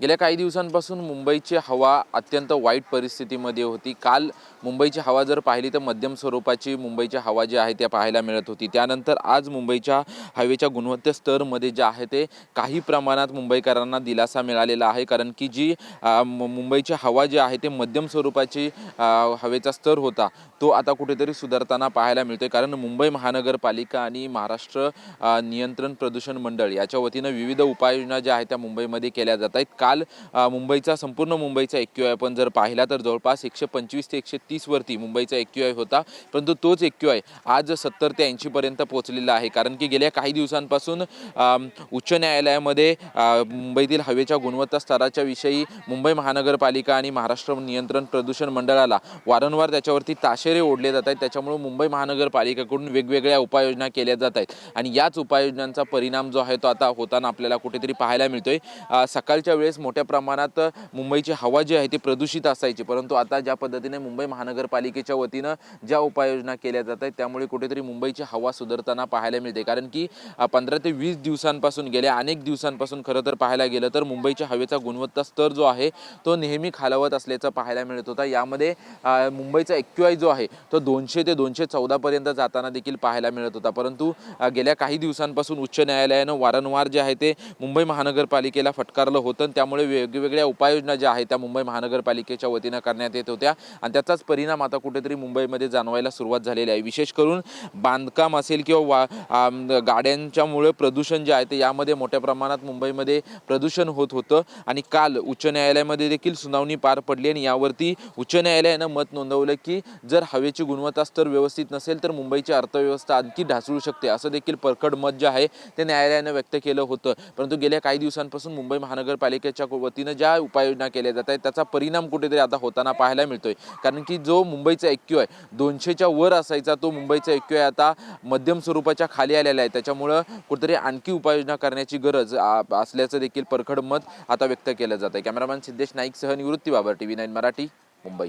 गेल्या काही दिवसांपासून मुंबईची हवा अत्यंत वाईट परिस्थितीमध्ये होती. काल मुंबईची हवा जर पाहिली तर मध्यम स्वरूपाची मुंबईची हवा जी आहे त्या पाहायला मिळत होती. त्यानंतर आज मुंबईच्या हवेच्या गुणवत्ता स्तरमध्ये जे आहे ते काही प्रमाणात मुंबईकरांना दिलासा मिळालेला आहे. कारण की जी मु- मुंबईची हवा जी आहे ते मध्यम स्वरूपाची हवेचा स्तर होता तो आता कुठेतरी सुधारताना पाहायला मिळतोय. कारण मुंबई महानगरपालिका आणि महाराष्ट्र नियंत्रण प्रदूषण मंडळ याच्या वतीनं विविध उपाययोजना ज्या आहेत त्या मुंबईमध्ये केल्या जात आहेत. काल मुंबईचा संपूर्ण मुंबईचा एक्यू आय आपण जर पाहिला तर जवळपास एकशे पंचवीस ते एकशे तीसवरती मुंबईचा एक क्यू आय होता. परंतु तोच एक्यू आय आज सत्तर ते ऐंशीपर्यंत पोहोचलेला आहे. कारण की गेल्या काही दिवसांपासून उच्च न्यायालयामध्ये मुंबईतील हवेच्या गुणवत्ता स्तराच्या विषयी मुंबई महानगरपालिका आणि महाराष्ट्र नियंत्रण प्रदूषण मंडळाला वारंवार त्याच्यावरती ताशेरे ओढले जात आहेत. त्याच्यामुळे मुंबई महानगरपालिकेकडून वेगवेगळ्या उपाययोजना केल्या जात आहेत. आणि याच उपाययोजनांचा परिणाम जो आहे तो आता होताना आपल्याला कुठेतरी पाहायला मिळतोय. सकाळच्या वेळेस मोठ्या प्रमाणात मुंबईची हवा जी आहे ती प्रदूषित असायची. परंतु आता ज्या पद्धतीने मुंबई महानगरपालिकेच्या वतीनं ज्या उपाययोजना केल्या जात आहेत त्यामुळे कुठेतरी मुंबईची हवा सुधारताना पाहायला मिळते. कारण की पंधरा ते वीस दिवसांपासून गेल्या अनेक दिवसांपासून खरं तर पाहायला गेलं तर मुंबईच्या हवेचा गुणवत्ता स्तर जो आहे तो नेहमी खालावत असल्याचं पाहायला मिळत होता. यामध्ये मुंबईचा एक्यू आय जो आहे तो दोनशे ते दोनशे चौदापर्यंत जाताना देखील पाहायला मिळत होता. परंतु गेल्या काही दिवसांपासून उच्च न्यायालयानं वारंवार जे आहे ते मुंबई महानगरपालिकेला फटकारलं होतं त्या त्यामुळे वेगवेगळ्या उपाययोजना ज्या आहेत त्या मुंबई महानगरपालिकेच्या वतीनं करण्यात येत होत्या. आणि त्याचाच परिणाम आता कुठेतरी मुंबईमध्ये जाणवायला सुरुवात झालेली आहे. विशेष करून बांधकाम असेल किंवा वा गाड्यांच्यामुळे प्रदूषण जे आहे ते यामध्ये मोठ्या प्रमाणात मुंबईमध्ये प्रदूषण होत होतं. आणि काल उच्च न्यायालयामध्ये देखील सुनावणी पार पडली आणि यावरती उच्च न्यायालयानं मत नोंदवलं की जर हवेची गुणवत्ता स्तर व्यवस्थित नसेल तर मुंबईची अर्थव्यवस्था आणखी ढासळू शकते असं देखील परखड मत जे आहे ते न्यायालयानं व्यक्त केलं होतं. परंतु गेल्या काही दिवसांपासून मुंबई महानगरपालिकेच्या वतीनं ज्या उपाययोजना केल्या जात आहेत त्याचा परिणाम कुठेतरी आता होताना पाहायला मिळतोय. कारण की जो मुंबईचा एक्यू आहे दोनशेच्या वर असायचा तो मुंबईचा एक्यू आहे आता मध्यम स्वरूपाच्या खाली आलेला आहे. त्याच्यामुळं कुठेतरी आणखी उपाययोजना करण्याची गरज असल्याचं देखील परखड मत आता व्यक्त केलं जात आहे cameraman Siddhesh नाईकसह Nivrutti Babar T V nine Marathi Mumbai.